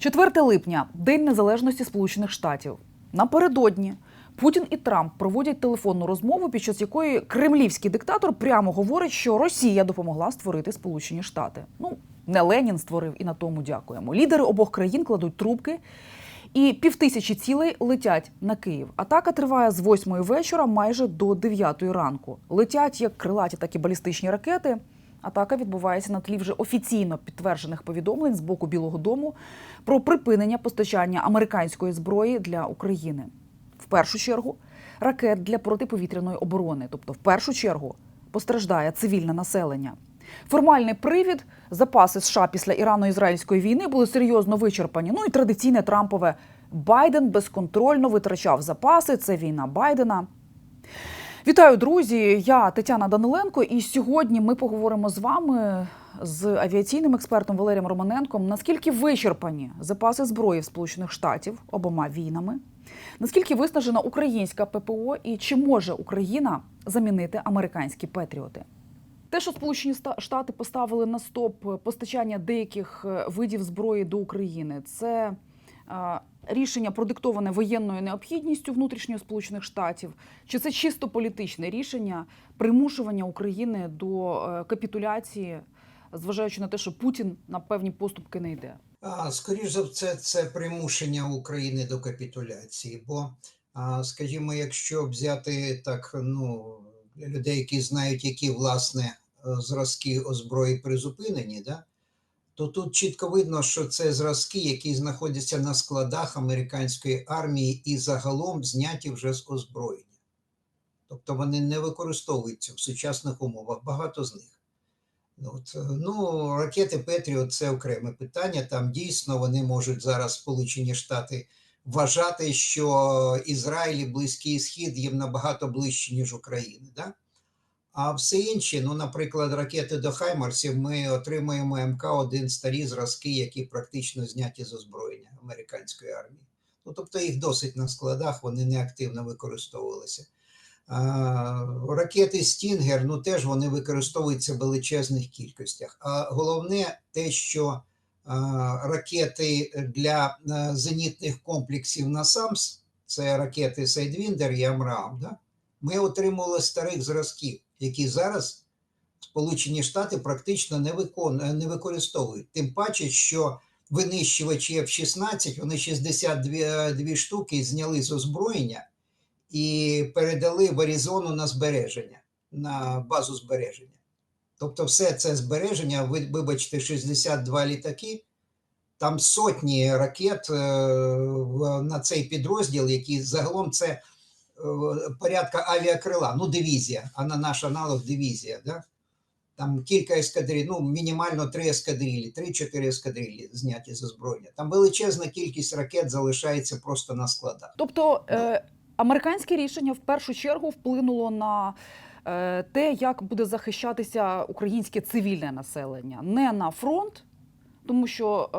4 липня День Незалежності Сполучених Штатів. Напередодні Путін і Трамп проводять телефонну розмову, під час якої кремлівський диктатор прямо говорить, що Росія допомогла створити Сполучені Штати. Ну, не Ленін створив, і на тому дякуємо. Лідери обох країн кладуть трубки. І півтисячі цілей летять на Київ. Атака триває з 8 вечора майже до 9 ранку. Летять як крилаті, так і балістичні ракети. Атака відбувається на тлі вже офіційно підтверджених повідомлень з боку Білого Дому про припинення постачання американської зброї для України. В першу чергу ракет для протиповітряної оборони, тобто в першу чергу постраждає цивільне населення. Формальний привід запаси США після Ірано-ізраїльської війни були серйозно вичерпані. Ну і традиційне Трампове Байден безконтрольно витрачав запаси. Це війна Байдена. Вітаю, друзі! Я Тетяна Даниленко, і сьогодні ми поговоримо з вами з авіаційним експертом Валерієм Романенком. Наскільки вичерпані запаси зброї в Сполучених Штатів обома війнами? Наскільки виснажена українська ППО, і чи може Україна замінити американські патріоти? Те, що Сполучені Штати поставили на стоп постачання деяких е, видів зброї до України, це е, рішення продиктоване воєнною необхідністю внутрішньої Сполучених Штатів, чи це чисто політичне рішення примушування України до е, капітуляції, зважаючи на те, що Путін на певні поступки не йде? А, Скоріш за все, це примушення України до капітуляції. Бо, скажімо, якщо взяти так, ну, людей, які знають, які власне е, зразки озброї призупинені, да, то тут чітко видно, що це зразки, які знаходяться на складах американської армії і загалом зняті вже з озброєння. Тобто вони не використовуються в сучасних умовах, багато з них. От, е, ну, ракети Петріот це окреме питання. Там дійсно вони можуть зараз Сполучені Штати вважати, що Ізраїль і Близький Схід їм набагато ближче, ніж Україна. Да? А все інше, ну, наприклад, ракети до Хаймарсів, ми отримуємо МК-1 старі зразки, які практично зняті з озброєння американської армії. Ну, тобто їх досить на складах, вони не активно використовувалися. А, Ракети Стінгер, ну теж вони використовуються в величезних кількостях. А головне те, що а, ракети для зенітних комплексів НАСАМС, це ракети Сайдвіндер і Амрам, да? ми отримували старих зразків, які зараз Сполучені Штати практично не, викон... не використовують. Тим паче, що винищувачі F-16, вони 62 дві штуки зняли з озброєння і передали в Аризону на збереження, на базу збереження. Тобто, все це збереження, ви- вибачте, 62 літаки, там сотні ракет е, на цей підрозділ, який загалом це порядка авіакрила, ну, дивізія, а на наш аналог дивізія. Да? Там кілька ескадриль, ну, мінімально три ескадрилі, три-чотири ескадрилі зняті з озброєння. Там величезна кількість ракет залишається просто на складах. Тобто е, американське рішення в першу чергу вплинуло на е, те, як буде захищатися українське цивільне населення, не на фронт. Тому що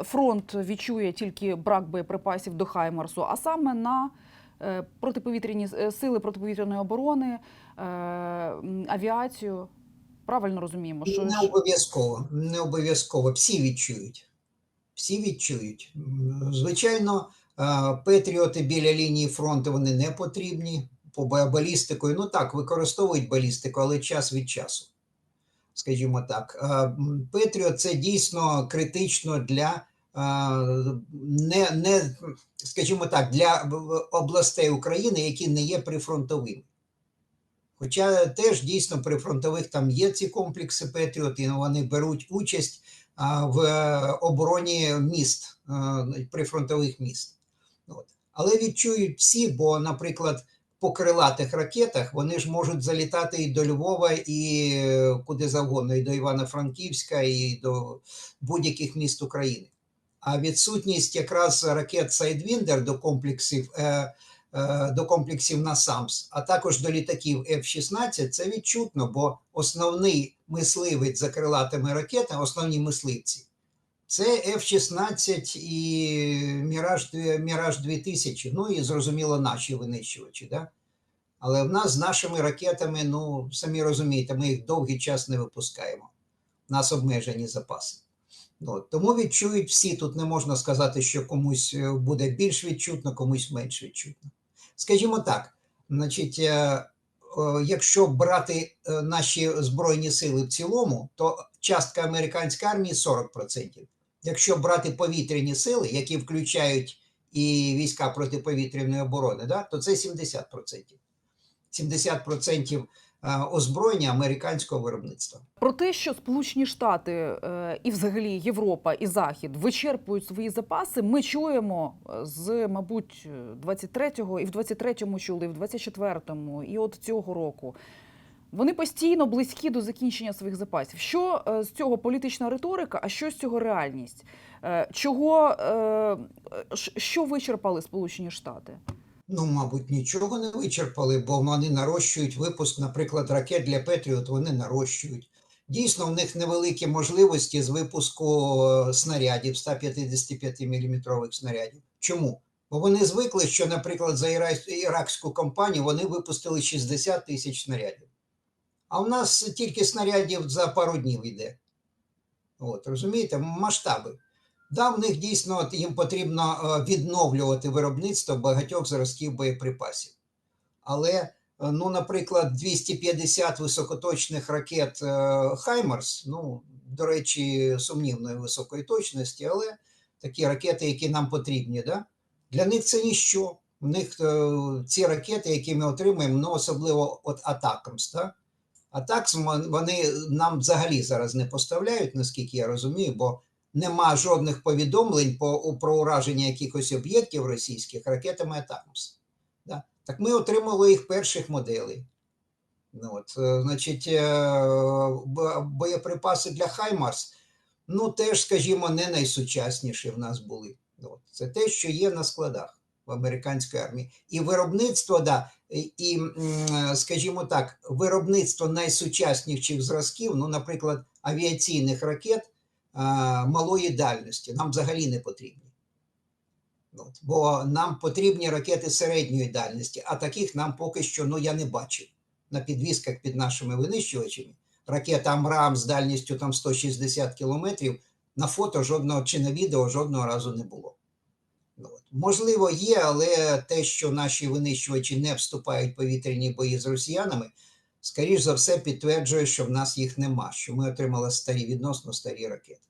е, фронт відчує тільки брак боєприпасів до Хаймарсу, а саме на протиповітряні е, сили протиповітряної оборони, е, авіацію. Правильно розуміємо, що Не обов'язково, не обов'язково. Всі відчують. Всі відчують. Звичайно, е, патріоти біля лінії фронту вони не потрібні по балістикою. Ну так, використовують балістику, але час від часу. Скажімо так, Е, м, Петріот це дійсно критично для е, не, не, скажімо так, для областей України, які не є прифронтовими. Хоча теж дійсно при фронтових там є ці комплекси Петріот, і вони беруть участь в е, обороні міст, прифронтових міст. От. Але відчують всі, бо, наприклад, по крилатих ракетах вони ж можуть залітати і до Львова, і е, куди завгодно, і до Івано-Франківська, і до будь-яких міст України. А відсутність якраз ракет Сайдвіндер до комплексів е, е, до комплексів НАСАМС, а також до літаків F-16, це відчутно, бо основний мисливець за крилатими ракетами, основні мисливці, це F-16 і Міраж, Міраж 2000, ну і зрозуміло, наші винищувачі. Да? Але в нас з нашими ракетами, ну, самі розумієте, ми їх довгий час не випускаємо. У нас обмежені запаси. Ну, тому відчують всі. Тут не можна сказати, що комусь е, буде більш відчутно, комусь менш відчутно. Скажімо так, значить, е, е, якщо брати наші збройні сили в цілому, то частка американської армії 40%. Якщо брати повітряні сили, які включають і війська протиповітряної оборони, да, то це 70%. 70% е, озброєння американського виробництва. Про те, що Сполучені Штати е, і взагалі Європа і Захід вичерпують свої запаси, ми чуємо е, з, мабуть, 23-го, і в 23-му чули, і в 24-му, і от цього року. Вони постійно близькі до закінчення своїх запасів. Що е, з цього політична риторика, а що з цього реальність? Е, Чого е, що вичерпали Сполучені Штати? Ну, мабуть, нічого не вичерпали, бо вони нарощують випуск, наприклад, ракет для Петріот, вони нарощують. Дійсно, в них невеликі можливості з випуску е, снарядів 155 мм снарядів. Чому? Бо вони звикли, що, наприклад, за іракську компанію вони випустили 60 тисяч снарядів. А в нас тільки снарядів за пару днів йде. От, розумієте, масштаби. Да, в них дійсно їм потрібно е, відновлювати виробництво багатьох зразків боєприпасів. Але, е, ну, наприклад, 250 високоточних ракет е, Хаймарс, ну, до речі, сумнівної високої точності, але такі ракети, які нам потрібні, да? для них це ніщо. У них ці ракети, які ми отримуємо, ну, особливо от Атакамс, да? Атакс вони нам взагалі зараз не поставляють, наскільки я розумію, бо нема жодних повідомлень по, про ураження якихось об'єктів російських ракетами Атакмс. Да? Так ми отримали їх перших моделей. Ну, от, е, значить, е, боєприпаси для Хаймарс, ну теж, скажімо, не найсучасніші в нас були. Ну, От, це те, що є на складах в американській армії. І виробництво, да, і, і, скажімо так, виробництво найсучасніших зразків, ну, наприклад, авіаційних ракет малої дальності, нам взагалі не потрібні. От, бо нам потрібні ракети середньої дальності, а таких нам поки що ну, я не бачив на підвісках під нашими винищувачами. Ракета Амрам з дальністю там 160 кілометрів на фото жодного чи на відео жодного разу не було. От. Можливо, є, але те, що наші винищувачі не вступають в повітряні бої з росіянами, скоріш за все підтверджує, що в нас їх нема, що ми отримали старі відносно старі ракети.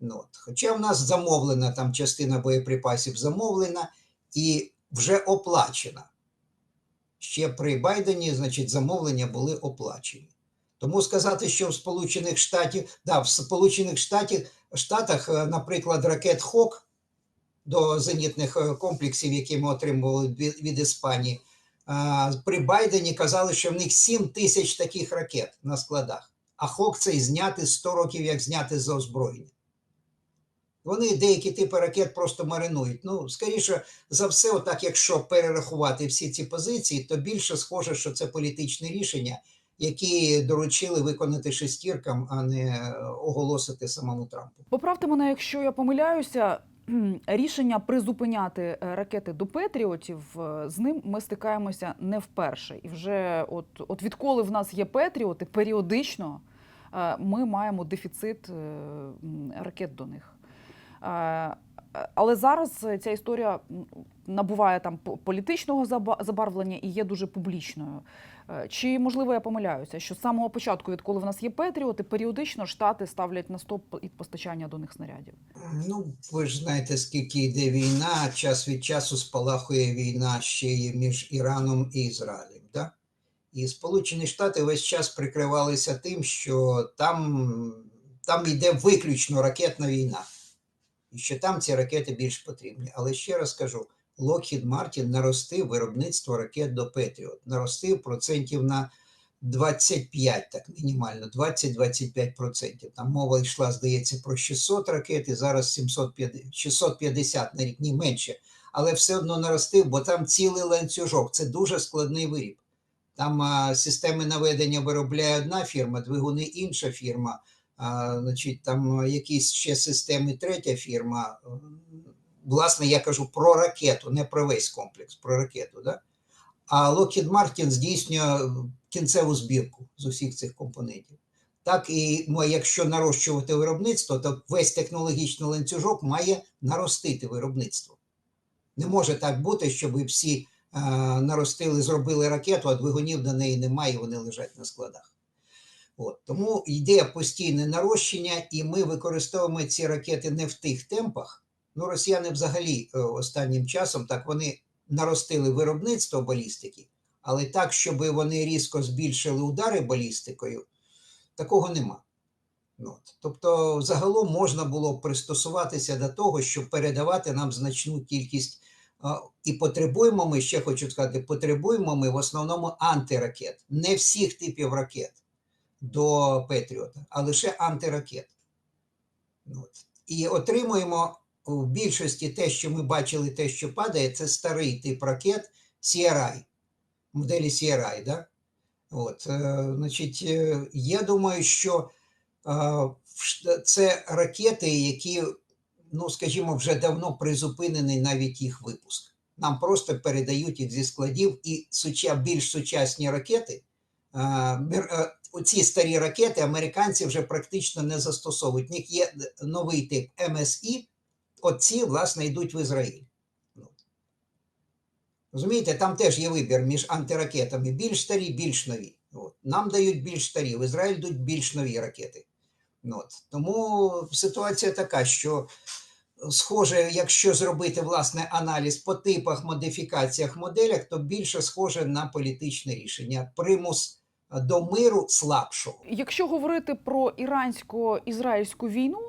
Ну, от. Хоча в нас замовлена там частина боєприпасів замовлена і вже оплачена. Ще при Байдені, значить, замовлення були оплачені. Тому сказати, що в Сполучених Штатів, да, в Сполучених Штатах, Штатах, е, наприклад, ракет Хок до зенітних е, комплексів, які ми отримували від, Іспанії, при Байдені казали, що в них 7 тисяч таких ракет на складах. А Хок цей зняти 100 років, як зняти з озброєння. Вони деякі типи ракет просто маринують. Ну, скоріше за все, отак, якщо перерахувати всі ці позиції, то більше схоже, що це політичне рішення, які доручили виконати шестіркам, а не е, оголосити самому Трампу. Поправте мене, якщо я помиляюся. Рішення призупиняти е, ракети до Петріотів е, з ним ми стикаємося не вперше. І вже от, от відколи в нас є Петріоти, періодично е, ми маємо дефіцит ракет до них. Але зараз ця історія набуває там по- політичного заба- забарвлення і є дуже публічною. Е, Чи можливо я помиляюся, що з самого початку, відколи в нас є Петріоти, періодично штати ставлять на стоп і постачання до них снарядів? Ну, ви ж знаєте, скільки йде війна, час від часу спалахує війна ще й між Іраном і Ізраїлем. Да? І Сполучені Штати весь час прикривалися тим, що там, там йде виключно ракетна війна. І що там ці ракети більш потрібні. Але ще раз кажу: Lockheed Martin наростив виробництво ракет до Петріот, наростив процентів на 25, так мінімально, 20-25 процентів. Там мова йшла, здається, про 600 ракет, і зараз 750, 650 на рік, ні менше. Але все одно наростив, бо там цілий ланцюжок. Це дуже складний виріб. Там а, системи наведення виробляє одна фірма, двигуни інша фірма. Значить, там якісь ще системи третя фірма. Власне, я кажу про ракету, не про весь комплекс, про ракету. Да? А Lockheed Martin здійснює кінцеву збірку з усіх цих компонентів. так і ну, якщо нарощувати виробництво, то весь технологічний ланцюжок має наростити виробництво. Не може так бути, щоб ви всі е, наростили, зробили ракету, а двигунів до неї немає, вони лежать на складах. От. Тому йде постійне нарощення, і ми використовуємо ці ракети не в тих темпах. Ну, росіяни взагалі е, останнім часом так вони наростили виробництво балістики, але так, щоб вони різко збільшили удари балістикою, такого нема. От. Тобто, загалом можна було пристосуватися до того, щоб передавати нам значну кількість. І потребуємо ми, ще хочу сказати, потребуємо ми в основному антиракет, не всіх типів ракет до Петріота, а лише антиракет. От. І отримуємо в більшості те, що ми бачили, те, що падає, це старий тип ракет CRI, моделі CRI. Да? От, е, значить, е, я думаю, що е, це ракети, які, ну, скажімо, вже давно призупинений навіть їх випуск. Нам просто передають їх зі складів, і більш сучасні ракети, оці старі ракети американці вже практично не застосовують. В них є новий тип МСІ, оці, власне, йдуть в Ізраїль. Ну. Розумієте, там теж є вибір між антиракетами більш старі, більш нові. От. Нам дають більш старі, в Ізраїль йдуть більш нові ракети. Ну, От. Тому ситуація така, що схоже, якщо зробити власне аналіз по типах, модифікаціях, моделях, то більше схоже на політичне рішення. Примус до миру слабшого. Якщо говорити про ірансько-ізраїльську війну,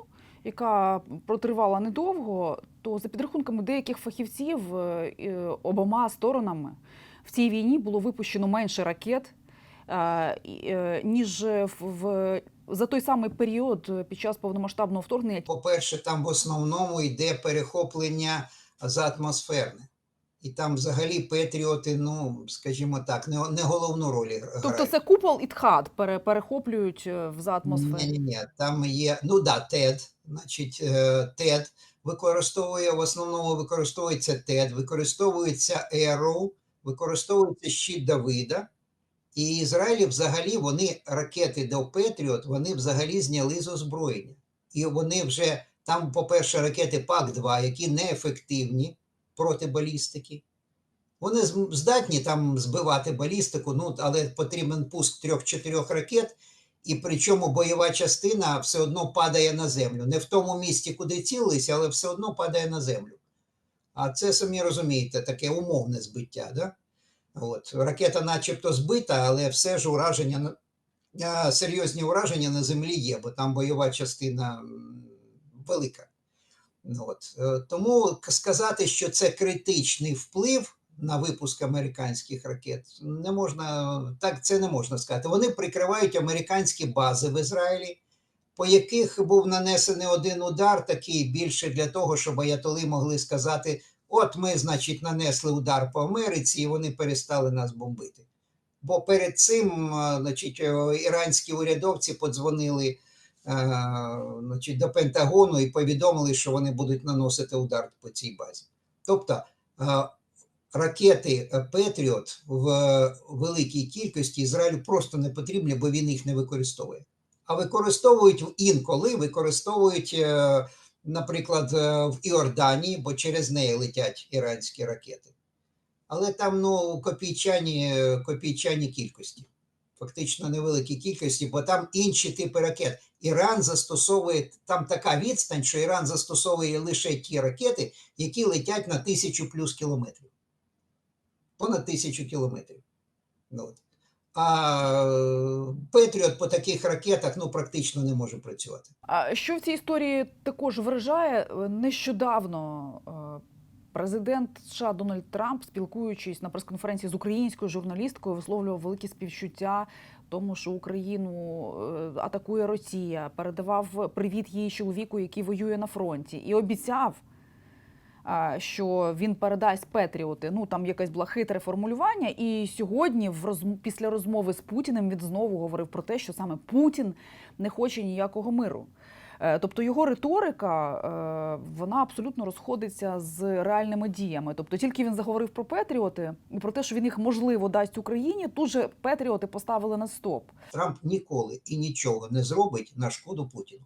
яка протривала недовго, то за підрахунками деяких фахівців е, обома сторонами в цій війні було випущено менше ракет, е, е, ніж в, за той самий період під час повномасштабного вторгнення. По-перше, там в основному йде перехоплення заатмосферне. І там взагалі Петріоти, ну, скажімо так, не, не головну роль грають. Тобто це купол і тхат пере, перехоплюють е, в за атмосфері. Ні, ні, ні, там є, ну да, TED, значить, е, TED використовує, в основному використовується TED, використовується Arrow, використовується щит Давида. І Ізраїлі взагалі вони ракети до Петріот, вони взагалі зняли з озброєння. І вони вже там, по-перше, ракети ПАК-2, які неефективні проти балістики. Вони здатні там збивати балістику, ну, але потрібен пуск трьох-чотирьох ракет, і причому бойова частина все одно падає на землю. Не в тому місці, куди цілилися, але все одно падає на землю. А це самі розумієте, таке умовне збиття. Да? От. Ракета начебто збита, але все ж ураження, серйозні ураження на землі є, бо там бойова частина велика. Ну, От. е, Тому сказати, що це критичний вплив на випуск американських ракет, не можна, так це не можна сказати. Вони прикривають американські бази в Ізраїлі, по яких був нанесений один удар, такий більше для того, щоб аятоли могли сказати: от ми, значить, нанесли удар по Америці, і вони перестали нас бомбити. Бо перед цим, е, значить, е, іранські урядовці подзвонили значить, до Пентагону і повідомили, що вони будуть наносити удар по цій базі. Тобто е, ракети е, Петріот в е, великій кількості Ізраїлю просто не потрібні, бо він їх не використовує. А використовують інколи, використовують, е, наприклад, е, в Іорданії, бо через неї летять іранські ракети. Але там ну, копійчані, копійчані кількості, фактично невеликі кількості, бо там інші типи ракет. Іран застосовує там така відстань, що Іран застосовує лише ті ракети, які летять на тисячу плюс кілометрів. Понад тисячу кілометрів. Ну, от. А е, Петріот по таких ракетах ну, практично не може працювати. А що в цій історії також вражає нещодавно е, президент США Дональд Трамп, спілкуючись на прес-конференції з українською журналісткою, висловлював великі співчуття тому, що Україну е, атакує Росія, передавав привіт її чоловіку, який воює на фронті, і обіцяв. Що він передасть Петріоти. Ну там якесь було хитре формулювання. І сьогодні, в розм... після розмови з Путіним, він знову говорив про те, що саме Путін не хоче ніякого миру. Е, Тобто його риторика е, вона абсолютно розходиться з реальними діями. Тобто, тільки він заговорив про Петріоти і про те, що він їх можливо дасть Україні, тут же Петріоти поставили на стоп. Трамп ніколи і нічого не зробить на шкоду Путіну.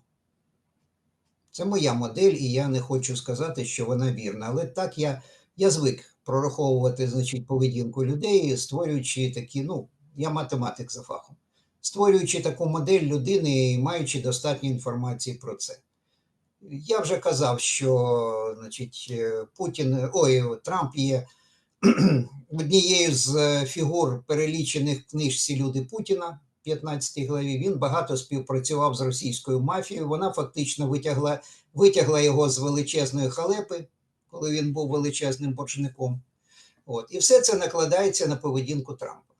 Це моя модель, і я не хочу сказати, що вона вірна. Але так я, я звик прораховувати значить, поведінку людей, створюючи такі, ну, я математик за фахом, створюючи таку модель людини і маючи достатньо інформації про це. Я вже казав, що значить, е, Путін, ой, Трамп є однією з е, фігур перелічених в книжці Люди Путіна. 15 главі він багато співпрацював з російською мафією. Вона фактично витягла, витягла його з величезної халепи, коли він був величезним боржником. От. І все це накладається на поведінку Трампа.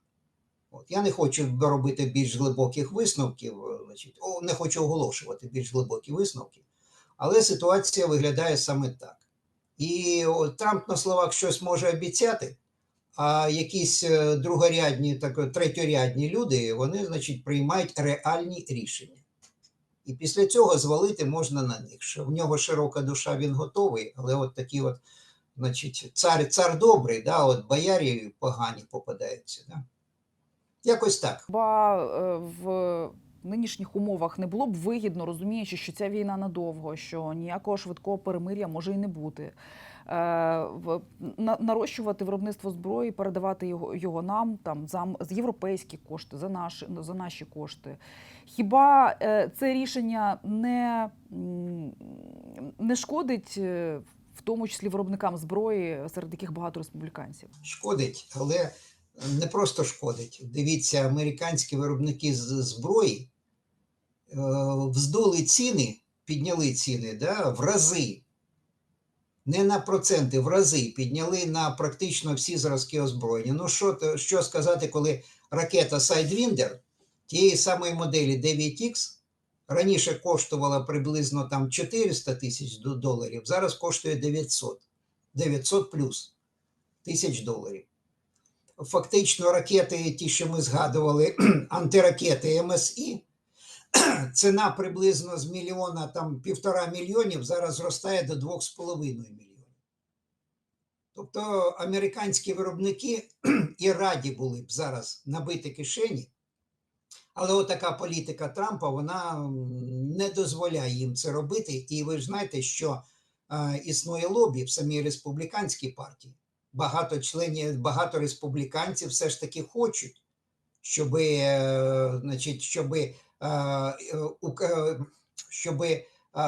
От. Я не хочу робити більш глибоких висновків, е, значить, не хочу оголошувати більш глибокі висновки, але ситуація виглядає саме так. І от, Трамп на словах щось може обіцяти, а якісь е, другорядні, так, третьорядні люди, вони, значить, приймають реальні рішення. І після цього звалити можна на них. Що в нього широка душа, він готовий, але от такі от, значить, цар, цар добрий, да, от боярі погані попадаються. Да? Якось так. Хіба е, в нинішніх умовах не було б вигідно, розуміючи, що ця війна надовго, що ніякого швидкого перемир'я може і не бути. Е, нарощувати виробництво зброї, передавати його, його нам там за, європейські кошти, за наші, за наші кошти. Хіба е, це рішення не, не шкодить, в тому числі виробникам зброї, серед яких багато республіканців? Шкодить, але не просто шкодить. Дивіться, американські виробники з зброї е, вздули ціни, підняли ціни да, в рази. Не на проценти, в рази підняли на практично всі зразки озброєння. Ну, що, що сказати, коли ракета Sidewinder тієї самої моделі 9X раніше коштувала приблизно там 400 тисяч доларів, зараз коштує 900. 900 плюс тисяч доларів. Фактично, ракети, ті, що ми згадували, антиракети МСІ, ціна приблизно з мільйона, там півтора мільйонів, зараз зростає до 2,5 мільйонів. Тобто американські виробники і раді були б зараз набити кишені, але отака політика Трампа вона не дозволяє їм це робити. І ви ж знаєте, що е, існує лобі в самій республіканській партії. Багато членів, багато республіканців все ж таки хочуть, щоб, значить, щоб, щоб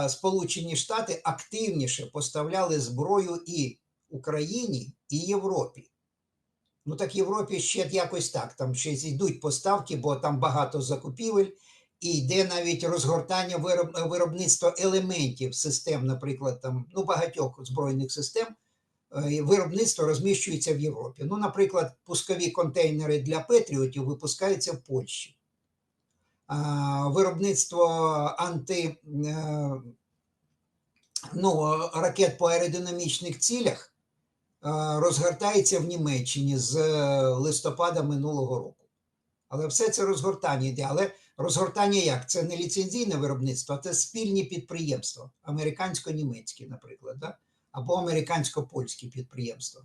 Сполучені Штати активніше поставляли зброю і Україні, і Європі. Ну так Європі ще якось так. Там ще йдуть поставки, бо там багато закупівель, і йде навіть розгортання виробництва елементів систем, наприклад, там ну багатьох збройних систем. Е, Виробництво розміщується в Європі. Ну, наприклад, пускові контейнери для Петріотів випускаються в Польщі. Виробництво анти, е, ну, ракет по аеродинамічних цілях е, розгортається в Німеччині з листопада минулого року. Але все це розгортання йде. Але розгортання як? Це не ліцензійне виробництво, а це спільні підприємства, американсько-німецькі, наприклад, да? Або американсько-польські підприємства.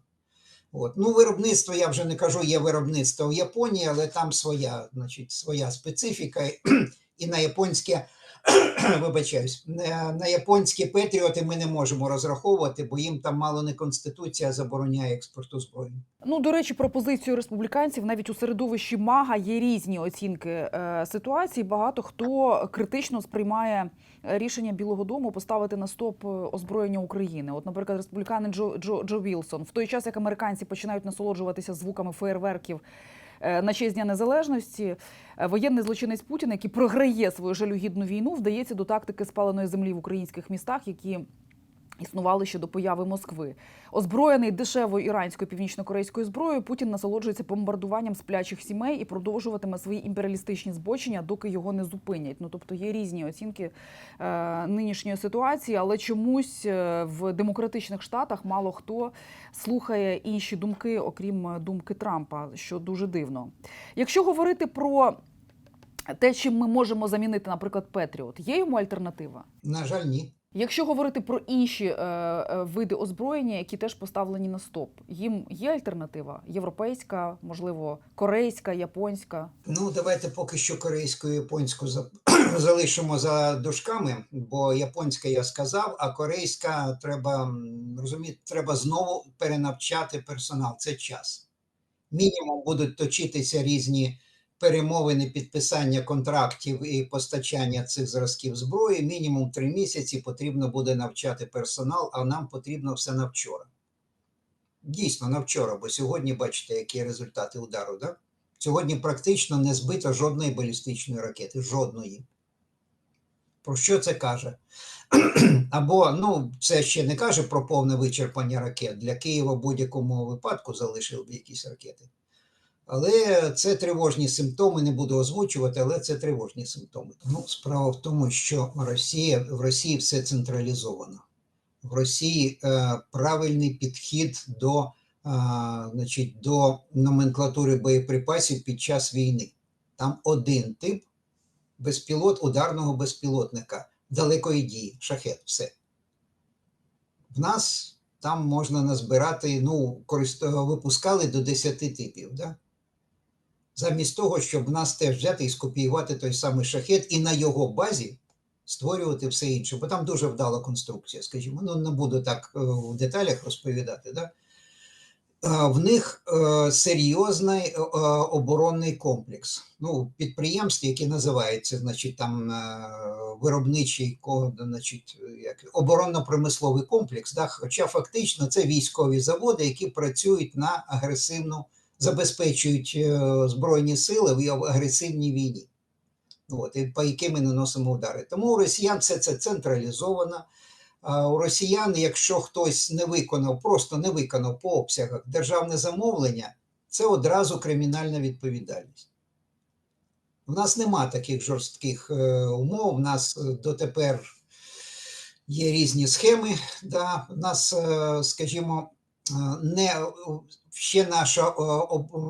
От. Ну, виробництво, я вже не кажу, є виробництво в Японії, але там своя, значить, своя специфіка, і на японське, вибачаюсь, на на японські петріоти ми не можемо розраховувати, бо їм там мало не конституція забороняє експорту зброї. Ну, до речі, про позицію республіканців навіть у середовищі Мага є різні оцінки е, ситуації. Багато хто критично сприймає е, рішення Білого Дому поставити на стоп е, озброєння України. От, наприклад, республіканець Джо, Джо, Джо Вілсон, в той час як американці починають насолоджуватися звуками феєрверків е, на честь Дня Незалежності, е, воєнний злочинець Путін, який програє свою жалюгідну війну, вдається до тактики спаленої землі в українських містах, які існували ще до появи Москви. Озброєний дешевою іранською північно-корейською зброєю, Путін насолоджується бомбардуванням сплячих сімей і продовжуватиме свої імперіалістичні збочення, доки його не зупинять. Ну тобто є різні оцінки е, нинішньої ситуації, але чомусь е, в демократичних штатах мало хто слухає інші думки, окрім е, думки Трампа, що дуже дивно. Якщо говорити про те, чим ми можемо замінити, наприклад, Петріот, є йому альтернатива? На жаль, ні. Якщо говорити про інші е, е, види озброєння, які теж поставлені на стоп, їм є альтернатива? Європейська, можливо, корейська, японська. Ну, давайте поки що корейську і японську за- залишимо за дужками, бо японська я сказав, а корейська треба розуміти, треба знову перенавчати персонал. Це час. Мінімум будуть точитися різні перемовини, підписання контрактів і постачання цих зразків зброї. Мінімум три місяці потрібно буде навчати персонал, а нам потрібно все на вчора. Дійсно, на вчора, бо сьогодні бачите, які результати удару. Да? Сьогодні практично не збито жодної балістичної ракети. Жодної. Про що це каже? Або, ну, це ще не каже про повне вичерпання ракет. Для Києва в будь-якому випадку залишили б якісь ракети. Але це тривожні симптоми, не буду озвучувати, але це тривожні симптоми. Ну, справа в тому, що Росія, в Росії все централізовано. В Росії е, правильний підхід до а, значить, до номенклатури боєприпасів під час війни. Там один тип безпілот, ударного безпілотника далекої дії, шахет, все. В нас там можна назбирати, ну, випускали до 10 типів. Да? Замість того, щоб нас теж взяти і скопіювати той самий шахет і на його базі створювати все інше, бо там дуже вдала конструкція, скажімо. Ну, не буду так е, в деталях розповідати. Да? Е, В них е, серйозний оборонний комплекс. Ну, підприємств, які називаються, значить, там виробничий значить, як, оборонно-промисловий комплекс, да? хоча фактично це військові заводи, які працюють на агресивну, забезпечують е, збройні сили в агресивній війні. От, і по яким ми наносимо удари. Тому у росіян все це централізовано. А у росіян, якщо хтось не виконав, просто не виконав по обсягах державне замовлення, це одразу кримінальна відповідальність. У нас нема таких жорстких е, умов. У нас е, дотепер є різні схеми. Да? У нас, скажімо, не ще наша, е,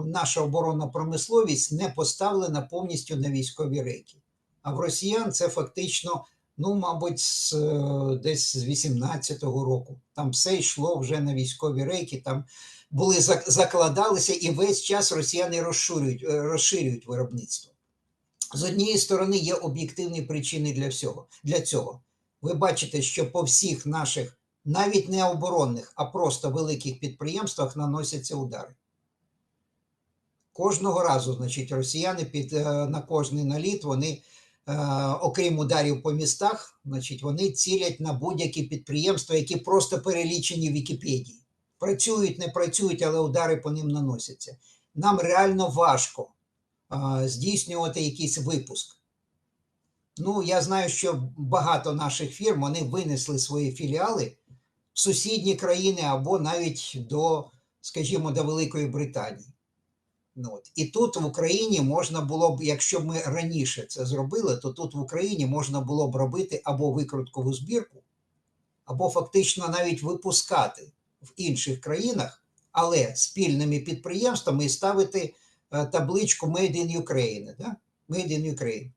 наша оборонна промисловість не поставлена повністю на військові рейки. А в росіян це фактично ну, мабуть, з, е, десь з 18-го року. Там все йшло вже на військові рейки, там були закладалися, і весь час росіяни розширюють, е, розширюють виробництво. З однієї сторони, є об'єктивні причини для всього для цього. Ви бачите, що по всіх наших, навіть не оборонних, а просто великих підприємствах наносяться удари. Кожного разу, значить, росіяни під, е, на кожний наліт вони е, окрім ударів по містах, значить, вони цілять на будь-які підприємства, які просто перелічені в Вікіпедії. Працюють, не працюють, але удари по ним наносяться. Нам реально важко е, здійснювати якийсь випуск. Ну, я знаю, що багато наших фірм вони винесли свої філіали сусідні країни або навіть до, скажімо, до Великої Британії. Ну, от. І тут в Україні можна було б, якщо ми раніше це зробили, то тут в Україні можна було б робити або викруткову збірку, або фактично навіть випускати в інших країнах, але спільними підприємствами і ставити е, табличку Made in Ukraine. Да? Made in Ukraine.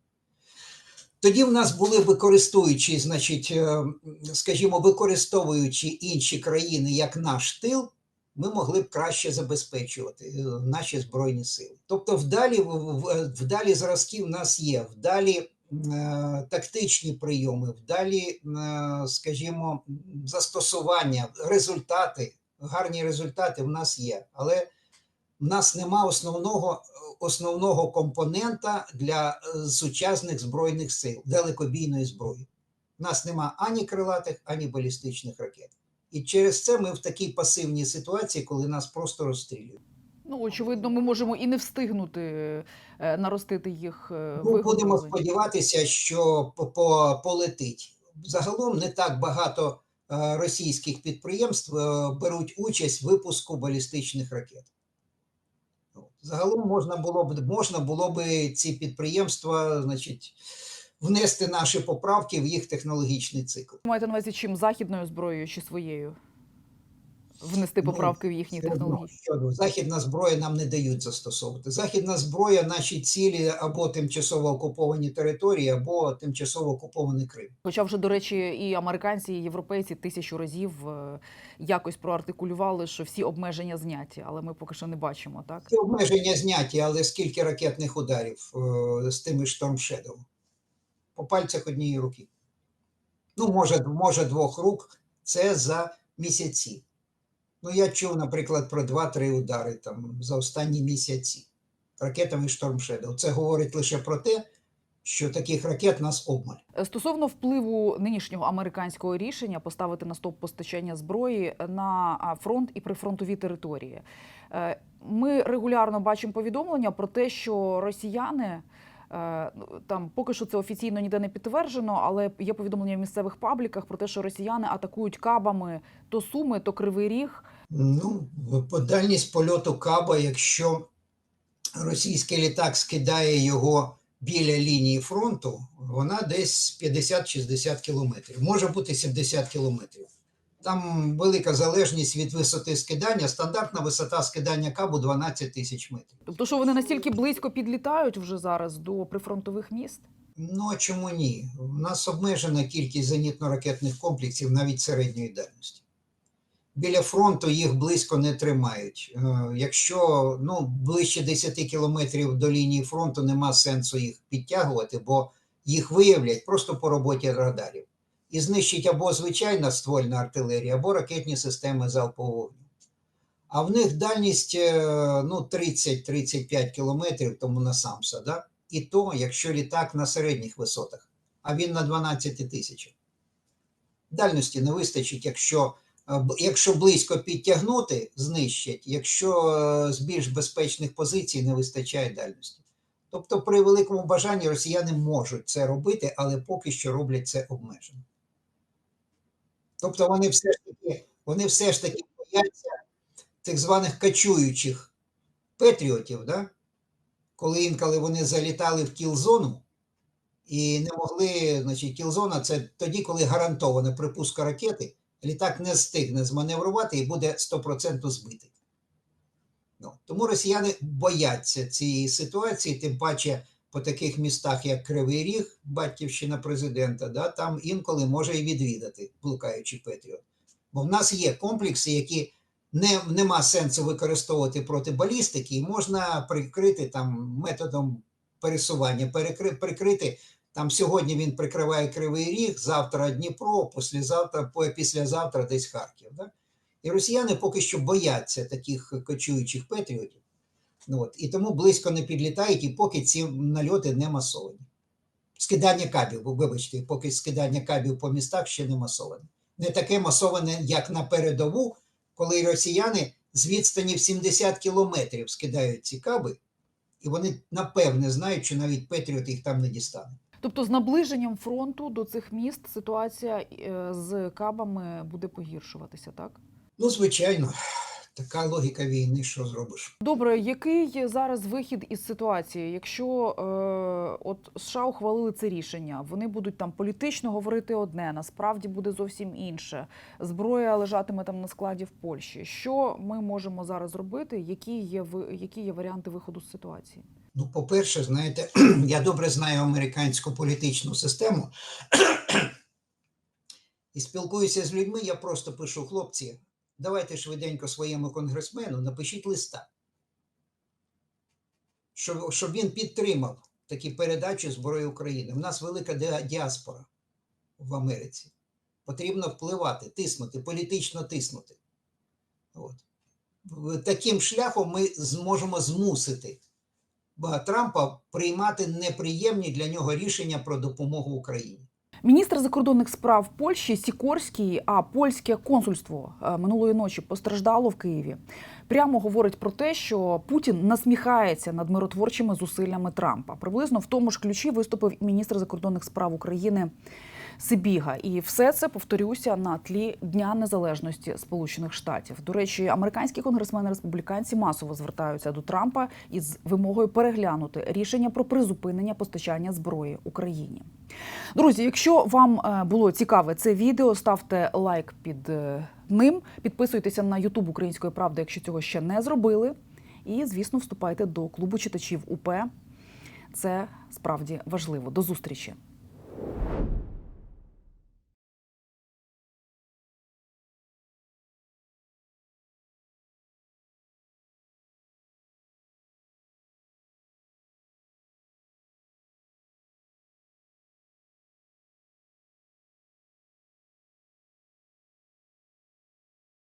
Тоді в нас були використовуючи, значить, е, скажімо, використовуючи інші країни як наш тил, ми могли б краще забезпечувати е, наші збройні сили. Тобто, вдалі, вдалі зразки в нас є, вдалі е, тактичні прийоми, вдалі, скажімо, застосування, результати, гарні результати в нас є, але в нас нема основного, основного компонента для е, сучасних збройних сил, далекобійної зброї. У нас нема ані крилатих, ані балістичних ракет. І через це ми в такій пасивній ситуації, коли нас просто розстрілюють. Ну, очевидно, ми можемо і не встигнути е, наростити їх е, Ну, будемо сподіватися, що по- по- полетить. Загалом не так багато російських підприємств беруть участь в випуску балістичних ракет. Загалом можна було б можна було б ці підприємства, значить, внести наші поправки в їх технологічний цикл. Маєте на увазі чим західною зброєю чи своєю? Внести Ну, поправки в їхні Все технології? щодо західна зброя нам не дають застосовувати. Західна зброя наші цілі або тимчасово окуповані території, або тимчасово окупований Крим. Хоча вже, до речі, і американці, і європейці тисячу разів е, якось проартикулювали, що всі обмеження зняті, але ми поки що не бачимо, так? Ці обмеження зняті, але скільки ракетних ударів е, з тими Storm По пальцях однієї руки. Ну, може, може, двох рук це за місяці. Ну, я чув, наприклад, про 2-3 удари там за останні місяці ракетами Shadow. Це говорить лише про те, що таких ракет нас обмаль. Стосовно впливу нинішнього американського рішення поставити на стоп постачання зброї на фронт і прифронтові території, Е, ми регулярно бачимо повідомлення про те, що росіяни. е, ну, Там поки що це офіційно ніде не підтверджено, але є повідомлення в місцевих пабліках про те, що росіяни атакують кабами то Суми, то Кривий Ріг. Ну, дальність польоту Каба, якщо російський літак скидає його біля лінії фронту, вона десь 50-60 кілометрів. Може бути 70 кілометрів. Там велика залежність від висоти скидання. Стандартна висота скидання кабу 12 тисяч метрів. Тобто, що вони настільки близько підлітають вже зараз до прифронтових міст? Ну а чому ні? У нас обмежена кількість зенітно-ракетних комплексів навіть середньої дальності. Біля фронту їх близько не тримають. Е, Якщо ну, ближче 10 кілометрів до лінії фронту нема сенсу їх підтягувати, бо їх виявлять просто по роботі радарів. І знищить або звичайна ствольна артилерія, або ракетні системи залпового вогню. А в них дальність е, ну, 30-35 кілометрів, тому на Самса, да? і то, якщо літак на середніх висотах, а він на 12 тисячах. Дальності не вистачить, якщо, якщо близько підтягнути, знищать, якщо е, з більш безпечних позицій не вистачає дальності. Тобто, при великому бажанні росіяни можуть це робити, але поки що роблять це обмежено. Тобто вони все ж таки, вони все ж таки бояться тих званих качуючих патріотів, да? коли інколи вони залітали в кіл-зону і не могли, значить, кіл-зона це тоді, коли гарантована припуска ракети, літак не встигне зманеврувати і буде 100% збитий. Ну, тому росіяни бояться цієї ситуації, тим паче по таких містах, як Кривий Ріг, батьківщина президента, да, там інколи може і відвідати блукаючий Петріот. Бо в нас є комплекси, які не, нема сенсу використовувати проти балістики, і можна прикрити там методом пересування, перекри, прикрити. Там сьогодні він прикриває Кривий Ріг, завтра Дніпро, післязавтра, післязавтра десь Харків. Да? І росіяни поки що бояться таких кочуючих патріотів. Ну, от, і тому близько не підлітають, і поки ці нальоти не масовані. Скидання кабів, вибачте, поки скидання кабів по містах ще не масоване. Не таке масоване, як на передову, коли росіяни з відстані в 70 кілометрів скидають ці каби, і вони напевне знають, що навіть Петріот їх там не дістане. Тобто, з наближенням фронту до цих міст ситуація е, з кабами буде погіршуватися, так? Ну, звичайно, така логіка війни, що зробиш. Добре, який зараз вихід із ситуації? Якщо е, от США ухвалили це рішення, вони будуть там політично говорити одне, насправді буде зовсім інше. Зброя лежатиме там на складі в Польщі. Що ми можемо зараз зробити? Які є які є варіанти виходу з ситуації? Ну, по-перше, знаєте, я добре знаю американську політичну систему. І спілкуюся з людьми, я просто пишу, хлопці, давайте швиденько своєму конгресмену напишіть листа, щоб, щоб він підтримав такі передачі зброї України. У нас велика діаспора в Америці. Потрібно впливати, тиснути, політично тиснути. От. Таким шляхом ми зможемо змусити Трампа приймати неприємні для нього рішення про допомогу Україні. Міністр закордонних справ Польщі Сікорський, а польське консульство е, минулої ночі постраждало в Києві. Прямо говорить про те, що Путін насміхається над миротворчими зусиллями Трампа. Приблизно в тому ж ключі виступив міністр закордонних справ України Сибіга. І все це повторюся на тлі Дня Незалежності Сполучених Штатів. До речі, американські конгресмени республіканці масово звертаються до Трампа із вимогою переглянути рішення про призупинення постачання зброї Україні. Друзі, якщо вам е, було цікаве це відео, ставте лайк під е, ним. Підписуйтеся на Ютуб Української правди, якщо цього ще не зробили. І, звісно, вступайте до клубу читачів УП. Це справді важливо. До зустрічі.